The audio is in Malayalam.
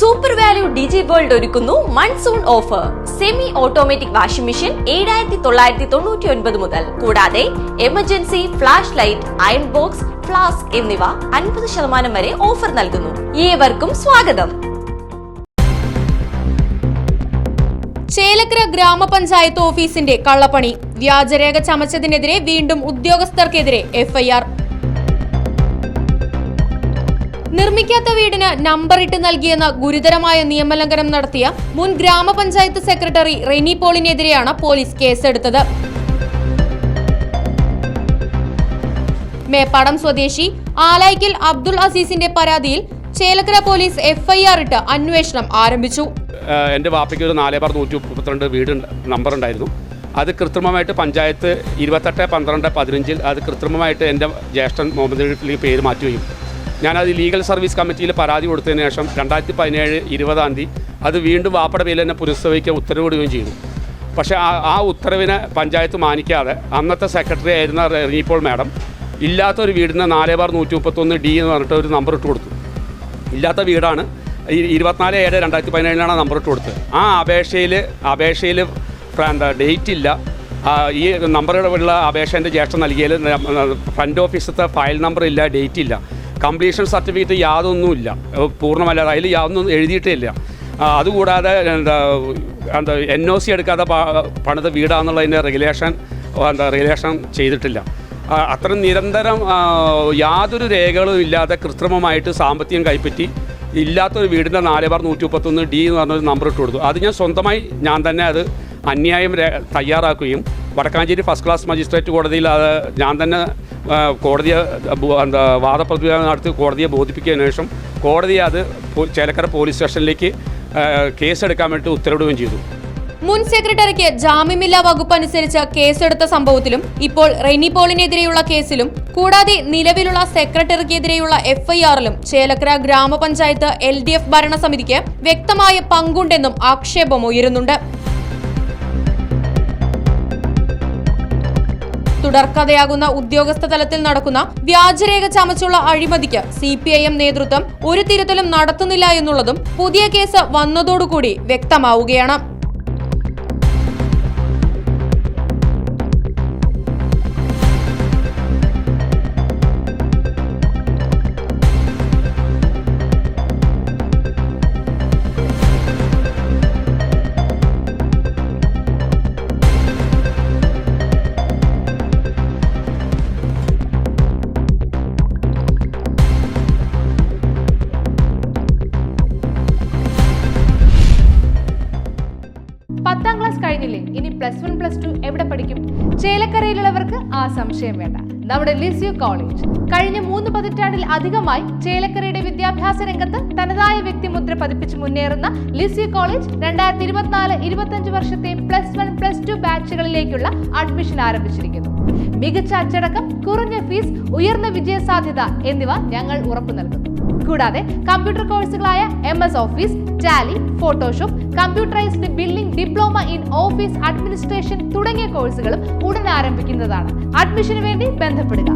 സൂപ്പർ വാല്യൂ ഡിജി വേൾഡ് ഒരുക്കുന്നു monsoon offer semi automatic washing machine ഏഴായിരത്തി തൊള്ളായിരത്തി തൊണ്ണൂറ്റി ഒൻപത് മുതൽ. കൂടാതെ emergency flash light iron box flask എന്നിവ അൻപത് ശതമാനം വരെ ഓഫർ നൽകുന്നു. ഏവർക്കും സ്വാഗതം. ചേലക്കര ഗ്രാമപഞ്ചായത്ത് ഓഫീസിന്റെ കള്ളപ്പണി വ്യാജരേഖ ചമച്ചതിനെതിരെ വീണ്ടും ഉദ്യോഗസ്ഥർക്കെതിരെ എഫ്ഐആർ നിർമ്മിക്കാത്ത വീടിന് നമ്പർ ഇട്ട് നൽകിയെന്ന ഗുരുതരമായ നിയമലംഘനം നടത്തിയ മുൻ ഗ്രാമപഞ്ചായത്ത് സെക്രട്ടറി റെനി പോളിനെതിരെയാണ് പോലീസ് കേസെടുത്തത്. മേപ്പാടം സ്വദേശി ആലായ്ക്കൽ അബ്ദുൾ അസീസിന്റെ പരാതിയിൽ ചേലക്കര പോലീസ് എഫ്ഐആർ ഇട്ട് അന്വേഷണം ആരംഭിച്ചു. എന്റെ വാപ്പയ്ക്ക് ഒരു നാല് ബാർ നൂറ്റി മുപ്പത്തിരണ്ട് വീട് നമ്പർ ഉണ്ടായിരുന്നു. അത് കൃത്രിമമായിട്ട് പഞ്ചായത്ത് ഇരുപത്തെട്ട് പന്ത്രണ്ട് പതിനഞ്ചിൽ അത് കൃത്രിമമായിട്ട് എന്റെ ജ്യേഷ്ഠൻ മുഹമ്മദ് ഷരീഫിലേക്ക് പേര് മാറ്റുകയും ഞാനത് ലീഗൽ സർവീസ് കമ്മിറ്റിയിൽ പരാതി കൊടുത്തതിന് ശേഷം രണ്ടായിരത്തി പതിനേഴ് ഇരുപതാം തീയതി അത് വീണ്ടും വാപ്പട പേരിൽ തന്നെ പുനഃസ്ഥാപിക്കാൻ ഉത്തരവിടുകയും ചെയ്തു. പക്ഷേ ആ ആ ഉത്തരവിനെ പഞ്ചായത്ത് മാനിക്കാതെ അന്നത്തെ സെക്രട്ടറി ആയിരുന്ന റീപോൾ മാഡം ഇല്ലാത്തൊരു വീടിന് നാല് ബാർ നൂറ്റി മുപ്പത്തൊന്ന് ഡി എന്ന് പറഞ്ഞിട്ട് ഒരു നമ്പർ ഇട്ട് കൊടുത്തു. ഇല്ലാത്ത വീടാണ്. ഇരുപത്തിനാല് ഏഴ് രണ്ടായിരത്തി പതിനേഴിലാണ് നമ്പർ ഇട്ട് കൊടുത്തത്. ആ അപേക്ഷയിൽ അപേക്ഷയിൽ എന്താ ഡേറ്റ് ഇല്ല. ഈ നമ്പറുള്ള അപേക്ഷേന്റെ ജ്യേഷ്ഠം നൽകിയതിൽ ഫ്രണ്ട് ഓഫീസത്തെ ഫയൽ നമ്പർ ഇല്ല ഡേറ്റ് ഇല്ല. കംപ്ലീഷൻ സർട്ടിഫിക്കറ്റ് യാതൊന്നുമില്ല. ഇല്ല പൂർണമല്ലാതെ അതിൽ യാതൊന്നും എഴുതിയിട്ടേ ഇല്ല ആ, അതുകൂടാതെ എന്താ എന്താ എൻ ഒ സി എടുക്കാതെ പണിത വീടാണെന്നുള്ളതിന്റെ റെഗുലേഷൻ എന്താ റെഗുലേഷൻ ചെയ്തിട്ടില്ല. അത്ര നിരന്തരം യാതൊരു രേഖകളും ഇല്ലാതെ കൃത്രിമമായിട്ട് സാമ്പത്തികം കൈപ്പറ്റി ഇല്ലാത്തൊരു വീടിന്റെ നാല് ബാർ നൂറ്റി മുപ്പത്തൊന്ന് ഡി എന്ന് പറഞ്ഞൊരു നമ്പർ ഇട്ട് കൊടുത്തു. അത് ഞാൻ സ്വന്തമായി ഞാൻ തന്നെ അത് അന്യായം തയ്യാറാക്കുകയും വടക്കാഞ്ചേരി ഫസ്റ്റ് ക്ലാസ് മജിസ്ട്രേറ്റ് കോടതിയിൽ അത് ഞാൻ തന്നെ കോടതിയെ എന്താ വാദപ്രതിവാദം നടത്തി കോടതിയെ ബോധിപ്പിക്കുന്ന ശേഷം കോടതി അത് ചേലക്കര പോലീസ് സ്റ്റേഷനിലേക്ക് കേസെടുക്കാൻ വേണ്ടി ഉത്തരവിടുകയും ചെയ്തു. മുൻ സെക്രട്ടറിക്ക് ജാമ്യമില്ലാ വകുപ്പ് അനുസരിച്ച് കേസെടുത്ത സംഭവത്തിലും ഇപ്പോൾ റെനി പോളിനെതിരെയുള്ള കേസിലും കൂടാതെ നിലവിലുള്ള സെക്രട്ടറിക്കെതിരെയുള്ള എഫ്ഐആറിലും ചേലക്കര ഗ്രാമപഞ്ചായത്ത് എൽ ഡി എഫ് ഭരണസമിതിക്ക് വ്യക്തമായ പങ്കുണ്ടെന്നും ആക്ഷേപം ആക്ഷേപമുയരുന്നുണ്ട് തുടർക്കഥയാകുന്ന ഉദ്യോഗസ്ഥ തലത്തിൽ നടക്കുന്ന വ്യാജരേഖ ചമച്ചുള്ള അഴിമതിക്ക് സി പി ഐ എം നേതൃത്വം ഒരു തിരുത്തലും നടത്തുന്നില്ല എന്നുള്ളതും പുതിയ കേസ് വന്നതോടുകൂടി വ്യക്തമാവുകയാണ്. പത്താം ക്ലാസ് കഴിഞ്ഞില്ലേ? ഇനി പ്ലസ് വൺ പ്ലസ് ടു എവിടെ പഠിക്കും? ചേലക്കരയിലുള്ളവർക്ക് ആ സംശയം വേണ്ട. നമ്മുടെ ലിസ്യു കോളേജ് കഴിഞ്ഞ മൂന്ന് പതിറ്റാണ്ടിൽ അധികമായി ചേലക്കരയുടെ വിദ്യാഭ്യാസ രംഗത്ത് തനതായ വ്യക്തിമുദ്ര പതിപ്പിച്ച് മുന്നേറുന്ന ലിസി കോളേജ് രണ്ടായിരത്തി ഇരുപത്തിനാല് ഇരുപത്തഞ്ച് വർഷത്തെ പ്ലസ് വൺ പ്ലസ് ടു ബാച്ചുകളിലേക്കുള്ള അഡ്മിഷൻ ആരംഭിച്ചിരിക്കുന്നു. മികച്ച അച്ചടക്കം കുറഞ്ഞ ഫീസ് ഉയർന്ന വിജയ സാധ്യത എന്നിവ ഞങ്ങൾ ഉറപ്പു നൽകുന്നു. കൂടാതെ computer കോഴ്സുകളായ M S office Tally Photoshop computerised billing diploma in office administration തുടങ്ങിയ കോഴ്സുകളും ഉടൻ ആരംഭിക്കുന്നതാണ്. അഡ്മിഷന് വേണ്ടി ബന്ധപ്പെടുക.